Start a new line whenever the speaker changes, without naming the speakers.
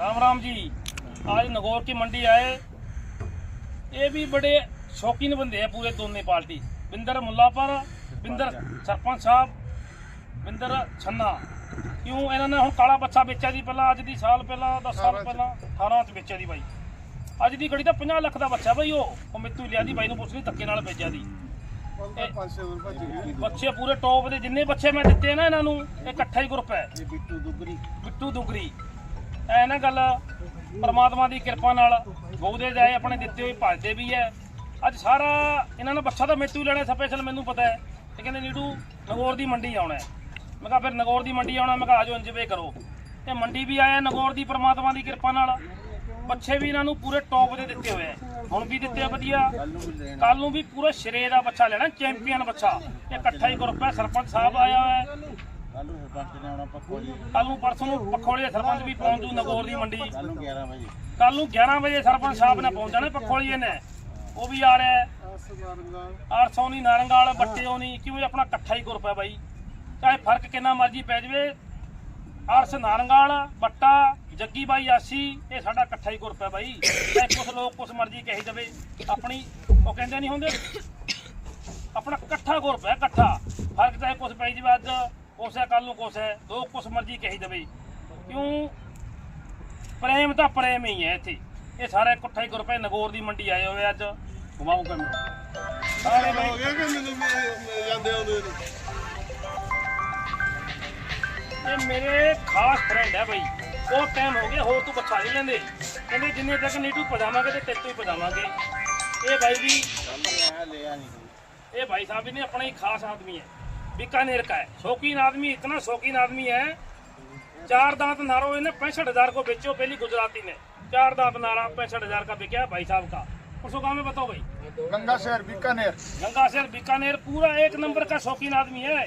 राम राम जी आज नगौर की मंडी आए ये भी बड़े शौकीन बंदे हैं पूरे दोनों पार्टी बिंदर मुल्लापर ਬਿੰਦਰ ਸਰਪੰਚ ਸਾਹਿਬ ਬਿੰਦਰ ਛੰਨਾ ਕਿਉਂ ਇਹਨਾਂ ਨੇ ਹੁਣ ਕਾਲਾ ਬੱਚਾ ਵੇਚਿਆ ਜੀ ਪਹਿਲਾਂ ਅੱਜ ਦੀ ਸਾਲ ਪਹਿਲਾਂ 10 ਸਾਲ ਪਹਿਲਾਂ 18 ਚ ਵੇਚਿਆ ਦੀ ਬਾਈ ਅੱਜ ਦੀ ਘੜੀ ਤਾਂ 50 ਲੱਖ ਦਾ ਬੱਚਾ ਬਾਈ ਉਹ ਉਹ ਮਿੱਤੂ ਲਿਆ ਦੀ ਬਾਈ ਨੂੰ ਪੁੱਛ ਲਈ ਧੱਕੇ ਨਾਲ ਵੇਚਿਆ ਦੀ ਬੱਚੇ ਪੂਰੇ ਟੌਪ ਦੇ ਜਿੰਨੇ ਬੱਚੇ ਮੈਂ ਦਿੱਤੇ ਨਾ ਇਹਨਾਂ ਨੂੰ ਇਹ ਇਕੱਠਾ ਹੀ ਗਰੁੱਪ ਹੈ
ਬਿੱਟੂ ਦੁਗਰੀ
ਬਿੱਟੂ ਦੁਗਰੀ ਐ ਨਾ ਗੱਲ, ਪਰਮਾਤਮਾ ਦੀ ਕਿਰਪਾ ਨਾਲ ਗੋਦੇ ਜਾਏ ਆਪਣੇ ਦਿੱਤੇ ਹੋਏ ਭਜਦੇ ਵੀ ਐ। ਅੱਜ ਸਾਰਾ ਇਹਨਾਂ ਨੇ ਬੱਛਾ ਤਾਂ ਮੇਤੂ ਲੈਣਾ ਸਪੈਸ਼ਲ ਮੈਨੂੰ ਪਤਾ ਹੈ ਤੇ ਕਹਿੰਦੇ ਨੀਟੂ ਨਗੌਰ ਦੀ ਮੰਡੀ ਆਉਣਾ ਮੈਂ ਕਿਹਾ, ਫਿਰ ਨਗੌਰ ਦੀ ਮੰਡੀ ਆਉਣਾ, ਮੈਂ ਕਿਹਾ ਆਜੋ ਇੰਜਵੇ ਕਰੋ। ਤੇ ਮੰਡੀ ਵੀ ਆਇਆ ਨਗੌਰ ਦੀ ਪਰਮਾਤਮਾ ਦੀ ਕਿਰਪਾ ਨਾਲ। ਬੱਚੇ ਵੀ ਇਹਨਾਂ ਨੂੰ ਪੂਰੇ ਟੌਪ ਦੇ ਦਿੱਤੇ ਹੋਏ ਆ ਹੁਣ ਵੀ ਦਿੱਤੇ ਵਧੀਆ।
ਕੱਲ ਨੂੰ ਵੀ ਲੈਣਾ
ਕੱਲ ਪੂਰੇ ਸਿਰੇ ਦਾ ਬੱਚਾ ਲੈਣਾ, ਚੈਂਪੀਅਨ ਬੱਚਾ। ਇਹ ਇਕੱਠਾ ਹੀ ਗਰੁੱਪ ਹੈ ਸਰਪੰਚ ਸਾਹਿਬ ਆਇਆ ਹੋਇਆ
ਕੱਲ ਨੂੰ ਸਰਪੰਚ ਨੇ ਆਉਣਾ ਪੱਕੋ ਜੀ।
ਕੱਲ ਨੂੰ ਪਰਸੋਂ ਨੂੰ ਪਖੋਲੇ ਸਰਪੰਚ ਵੀ ਪਹੁੰਚ ਨਗੌਰ ਦੀ ਮੰਡੀ
ਕੱਲ ਨੂੰ 11 ਵਜੇ।
ਕੱਲ ਨੂੰ 11 ਵਜੇ ਸਰਪੰਚ ਸਾਹਿਬ ਨੇ ਪਹੁੰਚਣਾ ਪਖੋਲੀਏ ਨੇ। ਉਹ ਵੀ ਆ ਰਿਹਾ ਹੈ। 800 ਨਹੀਂ ਨਾਰੰਗਾਲ। ਬੱਟੇ ਹੋਣੀ ਕਿਉਂ ਇਹ ਆਪਣਾ ਇਕੱਠਾ ਹੀ ਗਰੁੱਪ ਹੈ ਬਾਈ? ਚਾਹੇ ਫ਼ਰਕ ਕਿੰਨਾ ਮਰਜ਼ੀ ਪੈ ਜਵੇ। ਅਰਸ ਨਾਰੰਗਾਲ ਬੱਟਾ ਜੱਗੀ ਬਾਈ ਆਸੀ ਇਹ ਸਾਡਾ ਇਕੱਠਾ ਹੀ ਗਰੁੱਪ ਹੈ ਬਾਈ। ਚਾਹੇ ਕੁਛ ਲੋਕ ਕੁਛ ਮਰਜ਼ੀ ਕਹੀ ਜਾਵੇ ਆਪਣੀ ਉਹ ਕਹਿੰਦੇ ਨਹੀਂ ਹੁੰਦੇ? ਆਪਣਾ ਇਕੱਠਾ ਗਰੁੱਪ ਹੈ ਇਕੱਠਾ। ਫ਼ਰਕ ਚਾਹੇ ਕੁਛ ਪੈ ਜਵੇ ਅੱਜ। ਕੋਸੇ ਕੱਲ ਨੂੰ ਕੋਸੇ ਦੋ ਕੁਛ ਮਰਜ਼ੀ ਕਹੀ ਦਵੇ। ਕਿਉਂ? ਪ੍ਰੇਮ ਤਾਂ ਪ੍ਰੇਮ ਹੀ ਹੈ ਇੱਥੇ। ਇਹ ਸਾਰੇ ਇਕੱਠੇ ਗੁਰਪੇ ਨਗੋਰ ਦੀ ਮੰਡੀ ਆਏ ਹੋਏ ਅੱਜ। ਘੁਮਾਉਂ ਕਰਨ ਸਾਰੇ
ਹੋ ਗਿਆ ਕਿ ਮੈਨੂੰ ਜਾਂਦੇ ਆਉਂਦੇ
ਇਹ ਮੇਰੇ ਖਾਸ ਫਰੈਂਡ ਹੈ ਬਾਈ। ਉਹ ਟਾਈਮ ਹੋ ਗਿਆ ਹੋਰ ਤੂੰ ਬੱਚਾ ਨਹੀਂ ਲੈਂਦੇ। ਕਹਿੰਦੇ ਜਿੰਨੇ ਤੱਕ ਨੀਟੂ ਪਜਾਵਾਂਗੇ ਤੇ ਤੇਤੂ ਹੀ ਪਜਾਵਾਂਗੇ। ਇਹ ਬਾਈ ਵੀ
ਇਹ
ਭਾਈ ਸਾਹਿਬ ਵੀ ਨੇ ਆਪਣਾ ਹੀ ਖਾਸ ਆਦਮੀ ਹੈ। बीकानेर का है शौकीन आदमी इतना शौकीन आदमी है चार दांत नारो ने पैंसठ हजार को बेचो पहली गुजराती ने चार दांत नारा पैंसठ हजार का बिका भाई साहब का परसों गाँव में बताओ भाई
गंगा शहर बीकानेर
गंगा शहर बीकानेर पूरा एक नंबर का शौकीन आदमी है